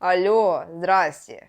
Алло, здрасте.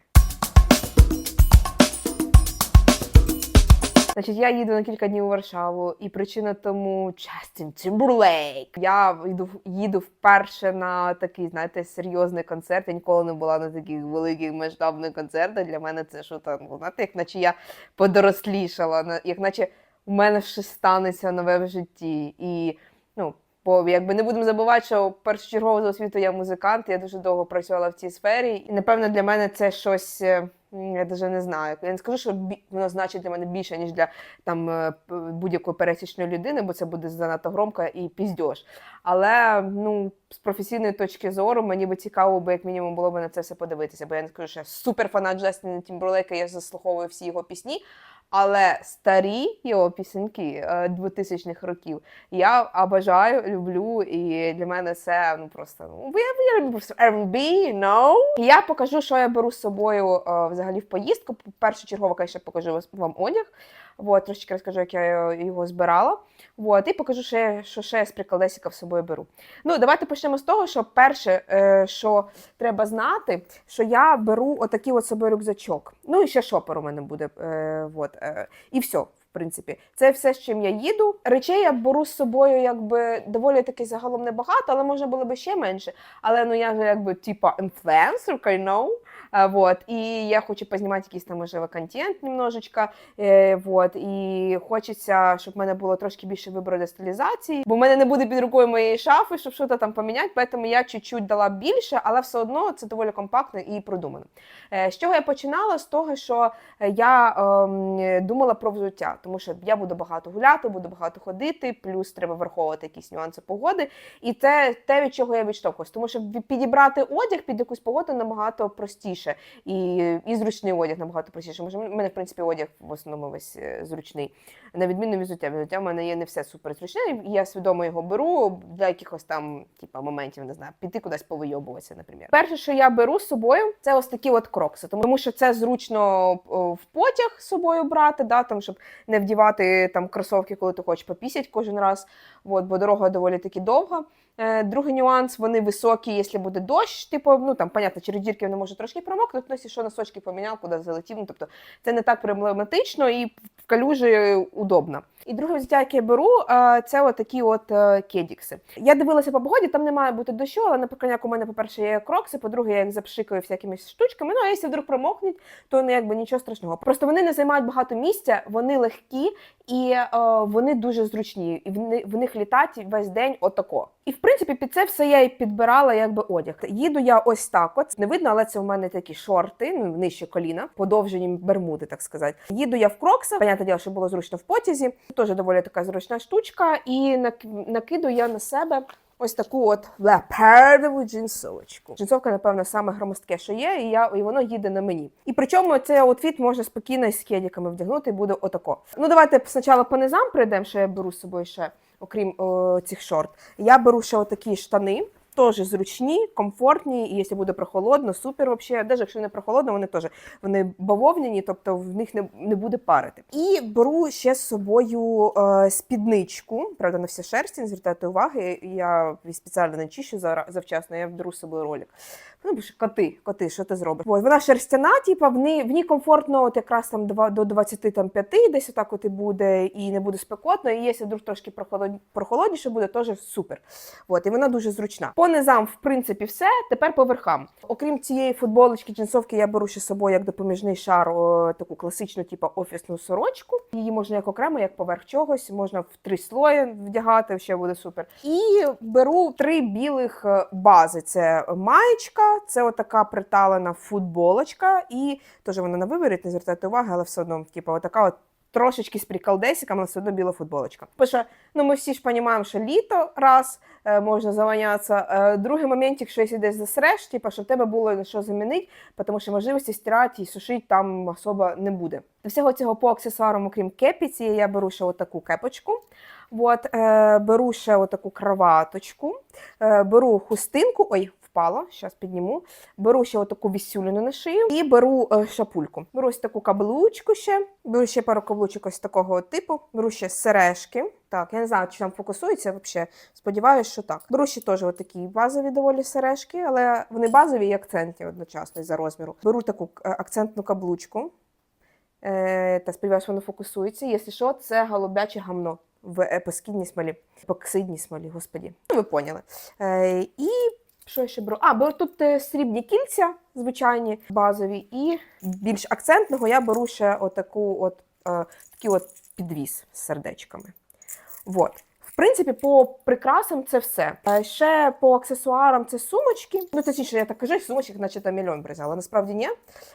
Значить, я їду на кілька днів у Варшаву, і причина тому Джастін Тімберлейк. Я їду, їду вперше на такий, знаєте, серйозний концерт. Я ніколи не була на таких великих масштабних концертах. Для мене це що там, ну, знаєте, як наче я подорослішала, як наче у мене щось станеться нове в житті. І ну, Бо якби не будемо забувати, що першочергово за освіту я музикант, я дуже довго працювала в цій сфері. І напевно для мене це щось. е, Я навіть не знаю. Я не скажу, що воно значить для мене більше, ніж для там е, будь-якої пересічної людини, бо це буде занадто громко і піздьош. Але ну, з професійної точки зору мені би цікаво, бо як мінімум було б на це все подивитися. Бо я не скажу, що я суперфанат Джастіна Тімберлейка, я заслуховую всі його пісні. Але старі його пісеньки е, 2000-х років я обожаю, люблю, і для мене це ну просто ну я, я люблю просто R&B, know. Я покажу, що я беру з собою е, взагалі в поїздку. Першочергово, ще покажу вам одяг. Вот, трошечки розкажу, як я його збирала. Вот, і покажу, я, що ще я з приколесика в собою беру. Ну, давайте почнемо з того, що перше, е, що треба знати, що я беру отакий от собою рюкзачок. Ну і ще шопер у мене буде. Е, вот, е, і все. В принципі, це все, з чим я їду. Речей я беру з собою, якби доволі таки загалом небагато, але можна було би ще менше. Але ну я ж якби типа інфлюенсерка, you know. Вот. І я хочу познімати якийсь там можливо контент немножечко. Е, вот. І хочеться, щоб в мене було трошки більше вибору для стилізації, бо в мене не буде під рукою моєї шафи, щоб щось там поміняти, тому я чуть-чуть дала більше, але все одно це доволі компактно і продумано. Е, з чого я починала? З того, що я ем, думала про взуття, тому що я буду багато гуляти, буду багато ходити, плюс треба враховувати якісь нюанси погоди. І це те, від чого я відштовхуюсь. Тому що підібрати одяг під якусь погоду набагато простіше, і, і зручний одяг набагато простіше. Може, в мене, в принципі, одяг в основному весь е, зручний. На відміну від. Взуття в мене є не все супер зручне, я свідомо його беру для якихось там, типа, моментів, не знаю, піти кудись повийобуватися, наприклад. Перше, що я беру з собою, це ось такі от крокси, тому що це зручно в потяг з собою брати, да, там, щоб не вдівати там кросовки, коли ти хочеш попісять кожен раз. От, бо дорога доволі таки довга. Е, другий нюанс, вони високі, якщо буде дощ, типу, ну там, понятно, через дірки вони можуть трошки промокнути, ну, якщо що носочки поміняв, куди залетів. Ну, тобто це не так проблематично і калюжі удобно. І друге взяття, яке я беру, е, це отакі от е, кедікси. Я дивилася по погоді, там не має бути дощу, але наприклад, як у мене, по-перше, є крокси, по-друге, я їх запшикаю всякими штучками. Ну, а якщо вдруг промокнуть, то не якби нічого страшного. Просто вони не займають багато місця, вони легкі і е, вони дуже зручні. І в, в них літать весь день отако. І в принципі під це все я і підбирала якби одяг. Їду я ось так. От не видно, але це у мене такі шорти, ну нижче коліна, подовжені бермуди, так сказати. Їду я в кроксах, понятне діло, що було зручно в потязі. Теж доволі така зручна штучка, і нак- накидую я на себе. Ось таку от леопардову джинсовочку. Джинсовка, напевно, саме громоздке, що є, і я і воно їде на мені. І причому цей аутфіт можна спокійно з кедіками вдягнути, і буде отако. Ну давайте спочатку по низам прийдемо, що я беру з собою ще, окрім о, цих шорт. Я беру ще отакі штани. Теж зручні, комфортні, і якщо буде прохолодно, супер вообще. Навіть якщо не прохолодно, вони теж вони бавовняні, тобто в них не, не буде парити. І беру ще з собою е, спідничку, правда, на всі шерсті, не звертайте уваги. Я спеціально не чищу зараз завчасно, я беру з собою ролик. Ну, бо коти, коти, що ти зробиш? Ось, вона шерстяна, типа, в ній, в ній комфортно от якраз там два- до 25, десь отак от і буде, і не буде спекотно. І якщо вдруг трошки прохолод... прохолодніше буде, теж супер. От, і вона дуже зручна. По низам, в принципі, все. Тепер по верхам. Окрім цієї футболочки, джинсовки, я беру ще з собою як допоміжний шар, о, таку класичну, типу, офісну сорочку. Її можна як окремо, як поверх чогось, можна в три слої вдягати, ще буде супер. І беру три білих е, бази: це маєчка, це отака приталена футболочка, і теж вона на вибір, не звертайте уваги, але все одно, типу, отака от. Трошечки з приколдесиком, але все одно біла футболочка. Що ну, ми всі ж розуміємо, що літо раз е, можна завонятися. Е, другий момент, якщо десь засреш, типу, щоб в тебе було на що замінити, тому що можливості стирати і сушити там особо не буде. До всього цього по аксесуарам, окрім кепіці, я беру ще отаку кепочку. От, е, беру ще отаку краваточку, е, беру хустинку. Ой, в впало. Зараз підніму. Беру ще отаку вісюліну на шию і беру е, шапульку. Беру ось таку каблучку ще, беру ще пару каблучок ось такого типу, беру ще сережки. Так, я не знаю, чи там фокусується взагалі. Сподіваюсь, що так. Беру ще теж такі базові доволі сережки, але вони базові і акцентні одночасно за розміру. Беру таку е, акцентну каблучку. Е, та сподіваюся, воно фокусується. Якщо що, це голубяче гамно в епоскідній смолі. Епоксидній смолі, господі. Ну, ви поняли. Е, і що я ще беру? А, беру тут е, срібні кільця, звичайні, базові, і більш акцентного я беру ще отаку от, е, такий от підвіс з сердечками. Вот. В принципі, по прикрасам це все. Е, Ще по аксесуарам це сумочки. Ну, точніше, я так кажу, сумочок, наче там мільйон бризала. Насправді ні.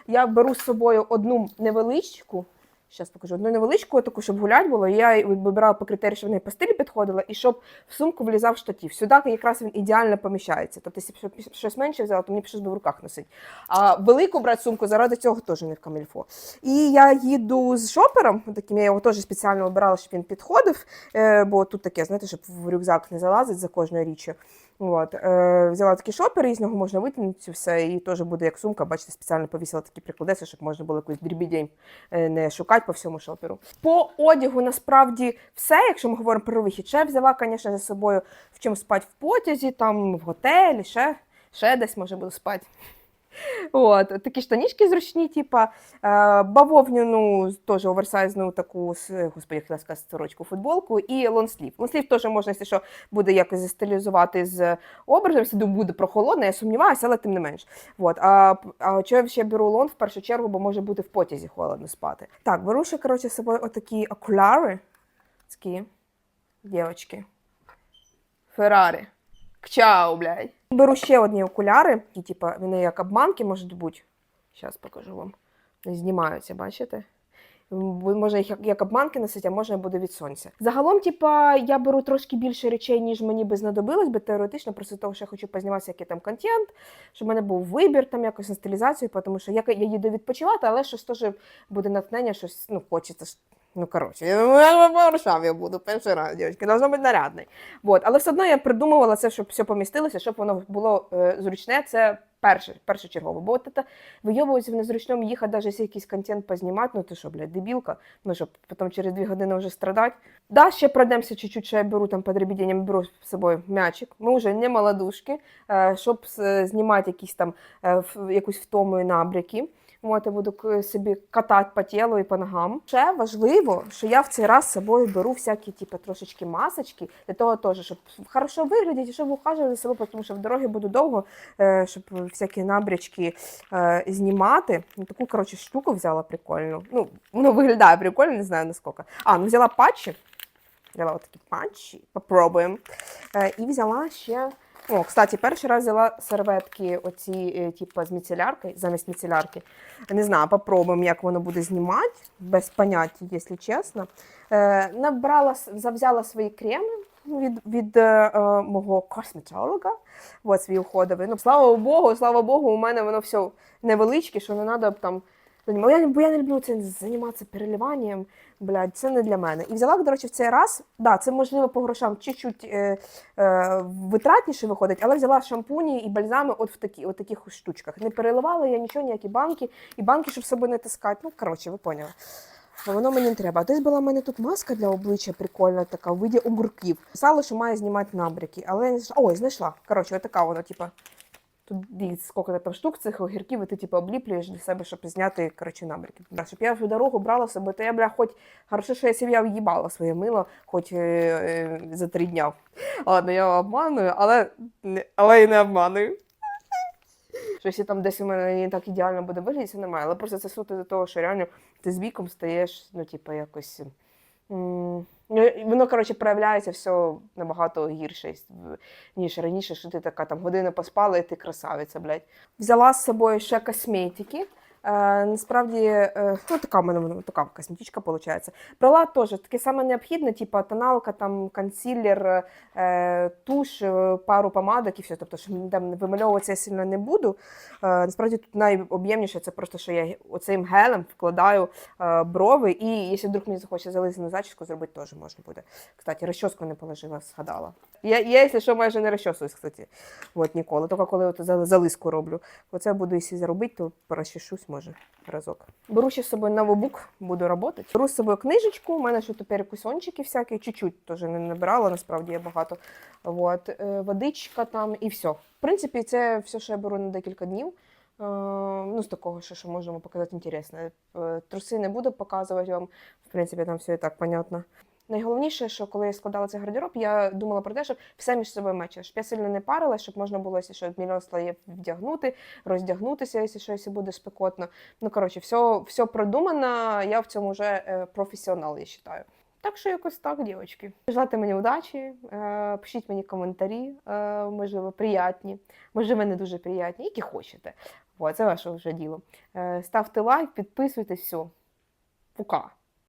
Я беру з собою одну невеличку. Зараз покажу одну невеличку, таку, щоб гулять було. Я вибирала по критерію, щоб в неї по стилі підходила, і щоб в сумку влізав штатів. Сюди якраз він ідеально поміщається. Тобто, якщо б щось менше взяла, то мені б би в руках носить. А велику брати сумку заради цього теж не в камільфо. І я їду з шопером, таким я його теж спеціально обирала, щоб він підходив, е, бо тут таке, знаєте, щоб в рюкзак не залазить за кожною річчю. От, е, взяла такий шопер, з нього можна витягнути все, і теж буде як сумка. Бачите, спеціально повісила такі прикладеси, щоб можна було якусь дрібідень е, не шукати по всьому шоперу. По одягу насправді все, якщо ми говоримо про вихід, ще взяла, звісно, за собою в чому спати в потязі, там в готелі, ще, ще десь може буду спати. От, такі штанішки зручні, типа е, бавовняну, теж оверсайзну таку, с- господи, сказати, сорочку, футболку і лонслів. Лонслів теж можна, якщо що, буде якось застилізувати з образом, якщо буде прохолодно, я сумніваюся, але тим не менш. От, а, а чого я ще беру лон в першу чергу, бо може бути в потязі холодно спати. Так, беру ще, коротше, з собою отакі окуляри. Такі, дівчатки. Феррари. Кчау, блядь. Беру ще одні окуляри, і типу, вони як обманки можуть бути. Зараз покажу вам. Вони знімаються, бачите? М, Можна їх як, обманки носити, а можна буде від сонця. Загалом, типа, я беру трошки більше речей, ніж мені би знадобилось, бо теоретично, просто того, що я хочу позніматися, який там контент, щоб в мене був вибір там якось на стилізацію, тому що я, я їду відпочивати, але щось теж буде натхнення, щось ну, хочеться. Ну, коротше, я в Варшаві буду перший раз, дівчатки, должно бути нарядний. Вот. Але все одно я придумувала це, щоб все помістилося, щоб воно було е, зручне. Це перше, першочергово. Бо от це в незручному їхати, навіть якщо якийсь контент познімати, ну ти що, блядь, дебілка, ну щоб потім через дві години вже страдати. Да, ще пройдемося чуть-чуть, що я беру там під ребідінням, беру з собою м'ячик. Ми вже не молодушки, е, щоб знімати якісь там е, якусь втому і набряки. От, я буду собі катати по тілу і по ногам. Ще важливо, що я в цей раз з собою беру всякі, типу, трошечки масочки, для того теж, щоб хорошо виглядати, щоб ухажувати за собою, тому що в дорогі буду довго, е, щоб всякі набрячки е, знімати. Ну, таку, коротше, штуку взяла прикольну. Ну, воно виглядає прикольно, не знаю наскільки. А, ну взяла патчі. Взяла отакі патчі, попробуємо. Е, і взяла ще. О, кстати, перший раз взяла серветки, оці, типу, з міцелярки, замість міцелярки. Не знаю, попробуємо, як воно буде знімати, без поняття, якщо чесно. Е, набрала, с- взяла свої креми від, від е, е, мого косметолога, от свій уходовий. Ну, слава Богу, слава Богу, у мене воно все невеличке, що не треба там. Бо я, бо я не люблю цим займатися переливанням, блядь, це не для мене. І взяла, до речі, в цей раз, да, це можливо по грошам чуть-чуть е, е, витратніше виходить, але взяла шампуні і бальзами от в такі, от таких штучках. Не переливала я нічого, ніякі банки, і банки, щоб собою не таскати. Ну, коротше, ви поняли. Воно мені не треба. Десь була в мене тут маска для обличчя прикольна, така в виді огурків. Писала, що має знімати набряки, але я не знайшла. Ой, знайшла. Коротше, така вона, типа. Тут дивіться, скільки там штук цих огірків, і ти типу, обліплюєш для себе, щоб зняти коротше. Да, щоб я всю дорогу брала собою, то я бля, хоч хорошо, що я себе в'їбала своє мило, хоч е, е, за три дня. Ладно, я обманую, але, але і не обманую. Що якщо там десь у мене не так ідеально буде виглядати, немає. Але просто це суто до того, що реально ти з віком стаєш, ну, типу, якось. м, Воно, коротше, проявляється все набагато гірше, ніж раніше, що ти така там година поспала, і ти красавиця, блядь. Взяла з собою ще косметики. Е, насправді, е, ну така в мене така косметичка виходить. Брала теж таке саме необхідне, типу тоналка, там консилер, е, туш, пару помадок і все. Тобто, що там вимальовуватися я сильно не буду. Насправді тут найоб'ємніше це просто, що я оцим гелем вкладаю брови, і якщо вдруг мені захоче залізти на зачіску, зробити теж можна буде. Кстати, розчоску не положила, згадала. Я, я, якщо що, майже не розчосуюсь, кстати. От ніколи. Тільки коли от залиску роблю. Оце буду, якщо заробити, то розчешусь, може, разок. Беру ще з собою новобук, буду працювати. Беру з собою книжечку, у мене ще тепер кусончики всякі, чуть-чуть теж не набирала, насправді є багато. От, е, водичка там і все. В принципі, це все, що я беру на декілька днів. Е, Ну, з такого, що, що можемо показати інтересне. Е, Труси не буду показувати вам. В принципі, там все і так понятно. Найголовніше, що коли я складала цей гардероб, я думала про те, щоб все між собою щоб я сильно не парила, щоб можна було, що, мільйон слоїв вдягнути, роздягнутися, якщо щось буде спекотно. Ну, коротше, все, все продумано, я в цьому вже е, професіонал, я вважаю. Так що якось так, дівчатки. Желайте мені удачі, е, пишіть мені коментарі, е, можливо, приятні, можливо, не дуже приятні, які хочете. От, це ваше вже діло. Ставте лайк, підписуйтесь, все. Пока.